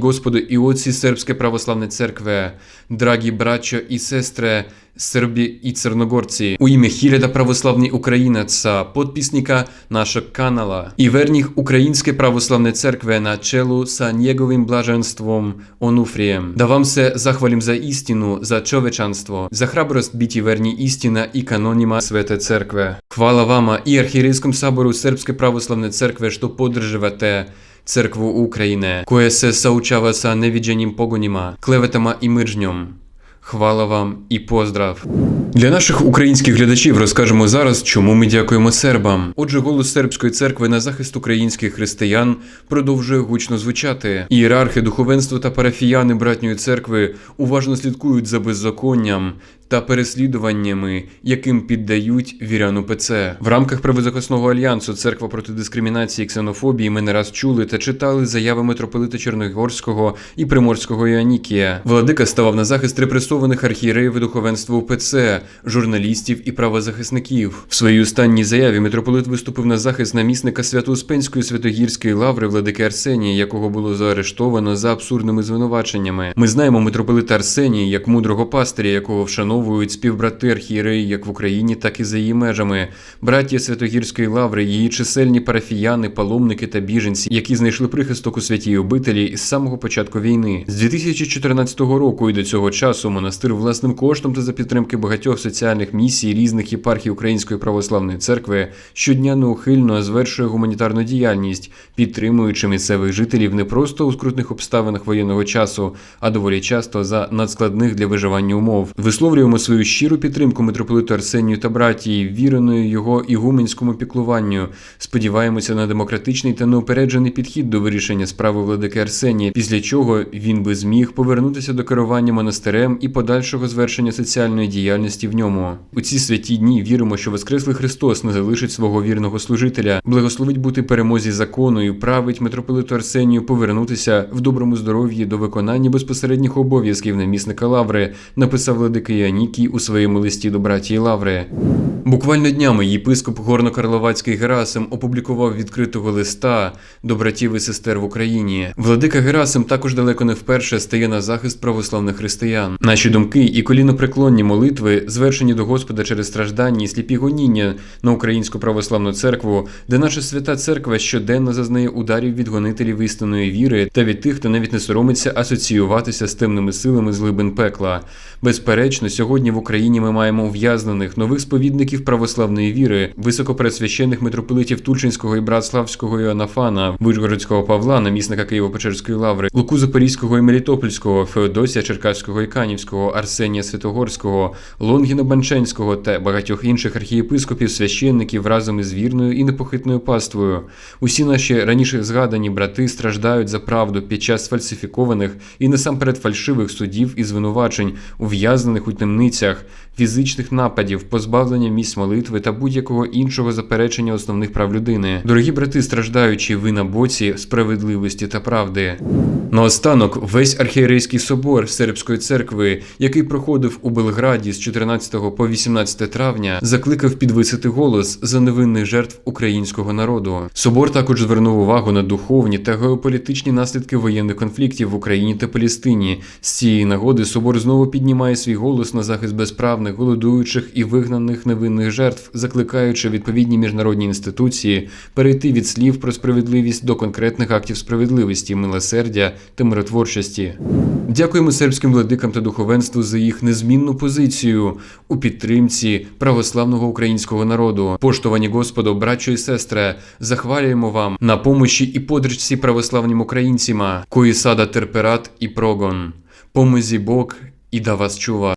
Gospodo i oci Srpske pravoslavne crkve, dragi braćo i sestre, Srbi i Crnogorci, u ime hiljada pravoslavnih Ukrajinaca, potpisnika našeg kanala i vernih Ukrajinske pravoslavne crkve na čelu sa njegovim blaženstvom Onufrijem, da vam se zahvalim za istinu, za čovečanstvo, za hrabrost biti verni istina i kanonima Svete crkve. Hvala vama i Arhijerijskom saboru Srpske pravoslavne crkve što podržavate Crkvu Ukrajine, koje se saučava sa neviđenim pogonima, клеветами і миржньом. Хвала вам і поздрав. Для наших українських глядачів розкажемо зараз, чому ми дякуємо сербам. Отже, голос сербської церкви на захист українських християн продовжує гучно звучати. Ієрархи, духовенство та парафіяни братньої церкви уважно слідкують за беззаконням та переслідуваннями, яким піддають вірян УПЦ. В рамках правозахисного альянсу Церква проти дискримінації і ксенофобії ми не раз чули та читали заяви митрополита Чорногорського і Приморського Іонікія. Владика ставав на захист репресованих архієреїв і духовенства УПЦ, журналістів і правозахисників. В своїй останній заяві митрополит виступив на захист намісника Свято-Успенської Святогірської лаври владики Арсенія, якого було заарештовано за абсурдними звинуваченнями. Ми знаємо митрополита Арсенія як мудрого пастиря, якого вшановують співбрати архієреї як в Україні, так і за її межами. Браття Святогірської лаври, її чисельні парафіяни, паломники та біженці, які знайшли прихисток у святій обителі із самого початку війни. З 2014 року і до цього часу монастир власним коштом та за підтримки багатьох соціальних місій різних єпархій Української православної церкви щодня неухильно звершує гуманітарну діяльність, підтримуючи місцевих жителів не просто у скрутних обставинах воєнного часу, а доволі часто за надскладних для виживання умов. Висловлюємо свою щиру підтримку митрополиту Арсенію та братії, віреною його ігуменському піклуванню. Сподіваємося на демократичний та неупереджений підхід до вирішення справи владики Арсенія, після чого він би зміг повернутися до керування монастирем і подальшого звершення соціальної діяльності в ньому. У ці святі дні віримо, що Воскреслий Христос не залишить свого вірного служителя, благословить бути перемозі закону і править митрополиту Арсенію повернутися в доброму здоров'ї до виконання безпосередніх обов'язків намісника Лаври, написав владика Іонікій у своєму листі до братії Лаври. Буквально днями єпископ Горно-Карловацький Герасим опублікував відкритого листа до братів і сестер в Україні. Владика Герасим також далеко не вперше стає на захист православних християн. Наші думки і колінопреклонні молитви, звершені до Господа через страждання і сліпі гоніння на українську православну церкву, де наша свята церква щоденно зазнає ударів від гонителів істинної віри та від тих, хто навіть не соромиться асоціюватися з темними силами з глибин пекла. Безперечно, сьогодні в Україні ми маємо ув'язнених нових сповідників православної віри, високопресвящених митрополитів Тульчинського і Братславського Іоаннафана, Вишгородського Павла, намісника Києво-Печерської лаври, Луку Запорізького і Мелітопольського, Феодосія Черкаського і Канівського, Арсенія Святогорського, Лонгіна Банченського та багатьох інших архієпископів, священників разом із вірною і непохитною паствою. Усі наші раніше згадані брати страждають за правду під час фальсифікованих і насамперед фальшивих судів і звинувачень, ув'язнених у темницях, фізичних нападів, позбавлення місць молитви та будь-якого іншого заперечення основних прав людини. Дорогі брати, страждаючи, ви на боці справедливості та правди. Наостанок, весь архієрейський собор Сербської церкви, який проходив у Белграді з 14 по 18 травня, закликав підвисити голос за невинних жертв українського народу. Собор також звернув увагу на духовні та геополітичні наслідки воєнних конфліктів в Україні та Палестині. З цієї нагоди собор знову піднімає свій голос на захист безправних, голодуючих і вигнаних невинних жертв, закликаючи відповідні міжнародні інституції перейти від слів про справедливість до конкретних актів справедливості, милосердя та миротворчості. Дякуємо сербським владикам та духовенству за їх незмінну позицію у підтримці православного українського народу. Поштовані Господу, братчо і сестри, захвалюємо вам на помощі і подричці православним українцям, кої сада терперат і прогон. Помозі Бог і да вас чува.